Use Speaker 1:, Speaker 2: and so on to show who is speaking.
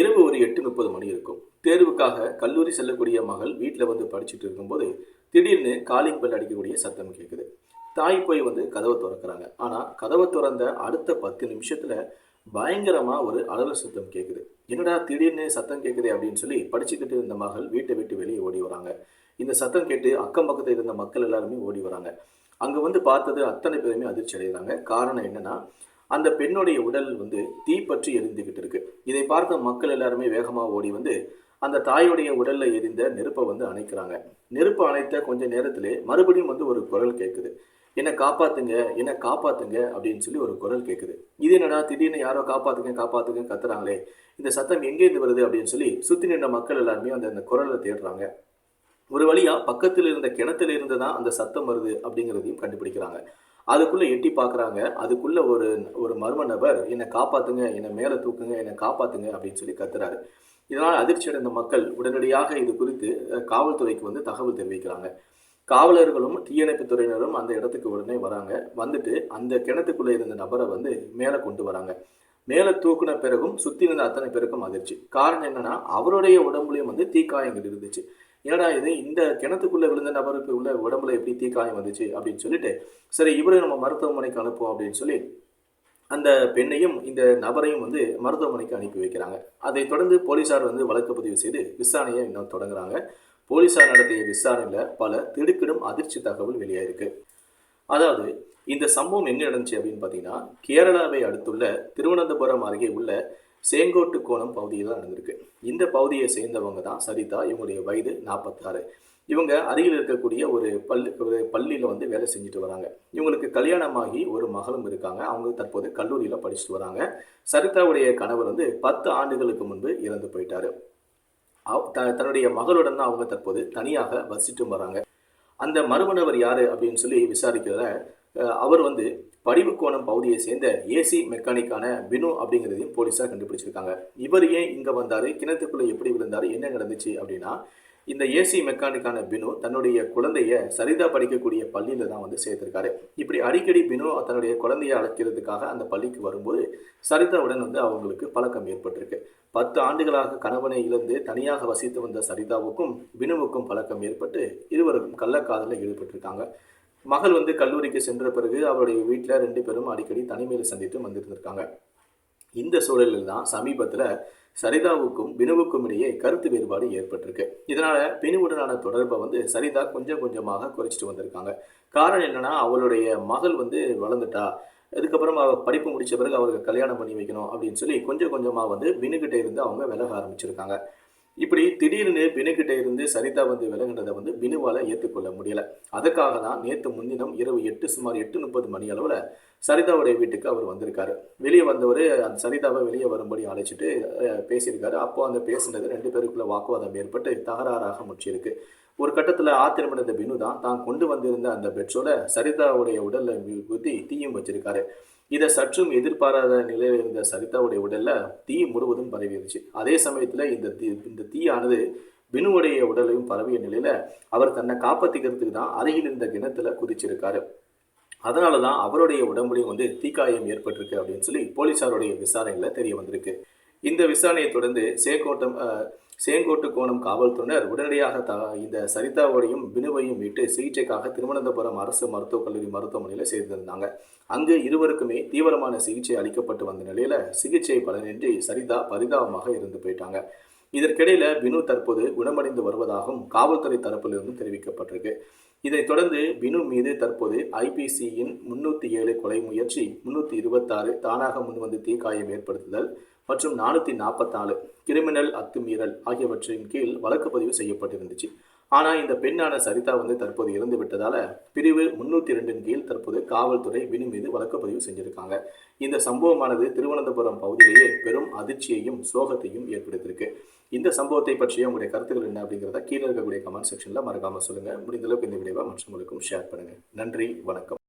Speaker 1: இரவு ஒரு எட்டு முப்பது மணி இருக்கும். தேர்வுக்காக கல்லூரி செல்லக்கூடிய மகள் வீட்டில் வந்து படிச்சுட்டு இருக்கும்போது திடீர்னு காலிங் பெல் அடிக்கக்கூடிய சத்தம் கேட்குது தாய் போய் வந்து கதவை திறக்கிறாங்க. ஆனால் கதவை திறந்த அடுத்த பத்து நிமிஷத்தில் பயங்கரமாக ஒரு அலறல் சத்தம் கேட்குது என்னடா திடீர்னு சத்தம் கேட்குது அப்படின்னு சொல்லி படிச்சுக்கிட்டு இருந்த மகள் வீட்டை விட்டு வெளியே ஓடி வராங்க. இந்த சத்தம் கேட்டு அக்கம் பக்கத்தில் இருந்த மக்கள் எல்லாருமே ஓடி வராங்க. அங்கே வந்து பார்த்தது அத்தனை பேருமே அதிர்ச்சி அடைகிறாங்க. காரணம் என்னன்னா அந்த பெண்ணுடைய உடல் வந்து தீப்பற்றி எரிந்துகிட்டு இருக்கு. இதை பார்த்த மக்கள் எல்லாருமே வேகமாக ஓடி வந்து அந்த தாயுடைய உடல்ல எரிந்த நெருப்பை வந்து அணைக்கிறாங்க. நெருப்பு அணைத்த கொஞ்ச நேரத்திலே மறுபடியும் வந்து ஒரு குரல் கேட்குது என்னை காப்பாத்துங்க என்னை காப்பாத்துங்க அப்படின்னு சொல்லி ஒரு குரல் கேட்குது இது என்னடா? திடீர்னு யாரோ காப்பாத்துங்க காப்பாத்துங்க கத்துறாங்களே. இந்த சத்தம் எங்கேருந்து வருது? அப்படின்னு சொல்லி சுத்தி நின்ற மக்கள் எல்லாருமே அந்த அந்த குரலை தேடுறாங்க. ஒரு வழியா பக்கத்தில் இருந்த கிணத்துல இருந்து தான் அந்த சத்தம் வருது அப்படிங்கிறதையும் கண்டுபிடிக்கிறாங்க. அதுக்குள்ள எட்டி பார்க்குறாங்க அதுக்குள்ள ஒரு ஒரு மர்ம நபர் என்னை காப்பாத்துங்க என்னை மேலே தூக்குங்க என்னை காப்பாத்துங்க அப்படின்னு சொல்லி கத்துறாரு. இதனால் அதிர்ச்சி அடைந்த மக்கள் உடனடியாக இது குறித்து காவல்துறைக்கு வந்து தகவல் தெரிவிக்கிறாங்க. காவலர்களும் தீயணைப்பு துறையினரும் அந்த இடத்துக்கு உடனே வராங்க. வந்துட்டு அந்த கிணத்துக்குள்ள இருந்த நபரை வந்து மேலே கொண்டு வராங்க. மேலே தூக்குன பிறகும் சுத்தி இருந்த அத்தனை பேருக்கும் அதிர்ச்சி. காரணம் என்னன்னா அவருடைய உடம்புலையும் வந்து தீக்காயங்கள் இருந்துச்சு. ஏடா இது இந்த கிணத்துக்குள்ளே விழுந்த நபருக்கு உள்ள உடம்புல எப்படி தீக்காயம் வந்துச்சு? அப்படின்னு சொல்லிட்டு சரி இவரை நம்ம மருத்துவமனைக்கு அனுப்புவோம் அப்படின்னு சொல்லி அந்த பெண்ணையும் இந்த நபரையும் வந்து மருத்துவமனைக்கு அனுப்பி வைக்கிறாங்க. அதைத் தொடர்ந்து போலீசார் வந்து வழக்கு பதிவு செய்து விசாரணையை இன்னும் தொடங்குறாங்க. போலீசார் நடத்திய விசாரணையில் பல திடுக்கிடும் அதிர்ச்சி தகவல் வெளியாயிருக்கு. அதாவது இந்த சம்பவம் எங்கே நடந்துச்சு அப்படின்னு பார்த்தீங்கன்னா கேரளாவை அடுத்துள்ள திருவனந்தபுரம் அருகே உள்ள சேங்கோட்டு கோணம் பகுதியில் தான் நடந்திருக்கு. இந்த பகுதியை சேர்ந்தவங்க தான் சரிதா இவங்களுடைய வயது நாற்பத்தாறு இவங்க அருகில் இருக்கக்கூடிய ஒரு பள்ளி ஒரு பள்ளியில் வந்து வேலை செஞ்சுட்டு வராங்க. இவங்களுக்கு கல்யாணமாகி ஒரு மகளும் இருக்காங்க. அவங்க தற்போது கல்லூரியில் படிச்சுட்டு வராங்க. சரிதாவுடைய கணவர் வந்து பத்து ஆண்டுகளுக்கு முன்பு இறந்து போயிட்டாரு. த- தன்னுடைய மகளுடன் தான் அவங்க தற்போது தனியாக வசிட்டும் வராங்க. அந்த மறுமணவர் யாரு அப்படின்னு சொல்லி விசாரிக்கிறத அவர் வந்து படிவுக்கோணம் பகுதியை சேர்ந்த ஏசி மெக்கானிக்கான பினு அப்படிங்கிறதையும் போலீஸார் கண்டுபிடிச்சிருக்காங்க. இவர் ஏன் இங்க வந்தாரு? கிணத்துக்குள்ள எப்படி விழுந்தாரு? என்ன நடந்துச்சு அப்படின்னா இந்த ஏசி மெக்கானிக்கான பினு தன்னுடைய குழந்தைய சரிதா படிக்கக்கூடிய பள்ளியில தான் வந்து சேர்த்திருக்காரு. இப்படி அடிக்கடி பினு தன்னுடைய குழந்தையை அழைக்கிறதுக்காக அந்த பள்ளிக்கு வரும்போது சரிதாவுடன் வந்து அவங்களுக்கு பழக்கம் ஏற்பட்டிருக்கு. பத்து ஆண்டுகளாக கணவனை இழந்து தனியாக வசித்து வந்த சரிதாவுக்கும் பினுவுக்கும் பழக்கம் ஏற்பட்டு இருவருக்கும் கள்ளக்காதலில் ஈடுபட்டிருக்காங்க. மகள் வந்து கல்லூரிக்கு சென்ற பிறகு அவருடைய வீட்டில் ரெண்டு பேரும் அடிக்கடி தனிமையில் சந்தித்து வந்திருந்திருக்காங்க. இந்த சூழலில் தான் சமீபத்தில் சரிதாவுக்கும் பினுவுக்கும் இடையே கருத்து வேறுபாடு ஏற்பட்டிருக்கு. இதனால பினுவுடனான தொடர்பை வந்து சரிதா கொஞ்சம் கொஞ்சமாக குறைச்சிட்டு வந்திருக்காங்க. காரணம் என்னன்னா அவளுடைய மகள் வந்து வளர்ந்துட்டா அதுக்கப்புறம் அவள் படிப்பு முடிச்ச பிறகு அவருக்கு கல்யாணம் பண்ணி வைக்கணும் அப்படின்னு சொல்லி கொஞ்சம் கொஞ்சமாக வந்து பினுக்கிட்ட இருந்து அவங்க விலக ஆரம்பிச்சிருக்காங்க. இப்படி திடீர்னு பினுக்கிட்ட இருந்து சரிதா வந்து விலகினதை வந்து பினுவால ஏற்றுக்கொள்ள முடியல. அதுக்காக தான் நேற்று முன்தினம் இரவு எட்டு சுமார் எட்டு முப்பது மணி அளவில் சரிதாவுடைய வீட்டுக்கு அவர் வந்திருக்காரு. வெளியே வந்தவர் அந்த சரிதாவை வெளியே வரும்படி அழைச்சிட்டு பேசியிருக்காரு. அப்போ அந்த பேசினது ரெண்டு பேருக்குள்ள வாக்குவாதம் ஏற்பட்டு தகராறாக முற்றியிருக்கு. ஒரு கட்டத்தில் ஆத்திரமடைந்த பினு தான் தான் கொண்டு வந்திருந்த அந்த பெட்ரோலை சரிதாவுடைய உடலில் ஊற்றி தீயும் வச்சிருக்காரு. இதை சற்றும் எதிர்பாராத நிலையில் இருந்த சரிதாவுடைய உடல்ல தீ முழுவதும் பரவிருச்சு அதே சமயத்துல இந்த தீ இந்த தீயானது வினுவுடைய உடலையும் பரவிய நிலையில அவர் தன்னை காப்பாத்திக்கிறதுக்கு தான் அருகில் இருந்த கிணத்துல குதிச்சிருக்காரு. அதனால தான் அவருடைய உடம்புலையும் வந்து தீக்காயம் ஏற்பட்டிருக்கு அப்படின்னு சொல்லி போலீசாருடைய விசாரணையில தெரிய வந்திருக்கு. இந்த விசாரணையை தொடர்ந்து சேக்கோட்டம் சேங்கோட்டு கோணம் காவல்துறையினர் உடனடியாக த இந்த சரிதாவோடையும் பினுவையும் விட்டு சிகிச்சைக்காக திருவனந்தபுரம் அரசு மருத்துவக் கல்லூரி மருத்துவமனையில் சேர்ந்திருந்தாங்க. அங்கு இருவருக்குமே தீவிரமான சிகிச்சை அளிக்கப்பட்டு வந்த நிலையில சிகிச்சை பலனின்றி சரிதா பரிதாபமாக இருந்து போயிட்டாங்க. இதற்கிடையில பினு தற்போது குணமடைந்து வருவதாகவும் காவல்துறை தரப்பிலிருந்து தெரிவிக்கப்பட்டிருக்கு. இதைத் தொடர்ந்து பினு மீது தற்போது ஐபிசியின் முன்னூத்தி ஏழு கொலை முயற்சி முன்னூத்தி இருபத்தாறு தானாக முன்வந்து தீக்காயம் ஏற்படுத்துதல் மற்றும் நானூற்றி நாற்பத்தாலு கிரிமினல் அத்துமீறல் ஆகியவற்றின் கீழ் வழக்கு பதிவு செய்யப்பட்டிருந்துச்சு. ஆனால் இந்த பெண்ணான சரிதா வந்து தற்போது இறந்து விட்டதால பிரிவு முன்னூற்றி ரெண்டின் கீழ் தற்போது காவல்துறை வினு மீது வழக்கு பதிவு செஞ்சிருக்காங்க. இந்த சம்பவமானது திருவனந்தபுரம் பகுதியிலேயே பெரும் அதிர்ச்சியையும் சோகத்தையும் ஏற்படுத்தியிருக்கு. இந்த சம்பவத்தை பற்றிய உங்களுடைய கருத்துக்கள் என்ன அப்படிங்கிறத கீழே இருக்கக்கூடிய கமெண்ட் செக்ஷனில் மறக்காமல் சொல்லுங்கள் முடிந்தளவுக்கு இந்த விளைவாக மற்றவங்களுக்கும் ஷேர் பண்ணுங்கள் நன்றி வணக்கம்.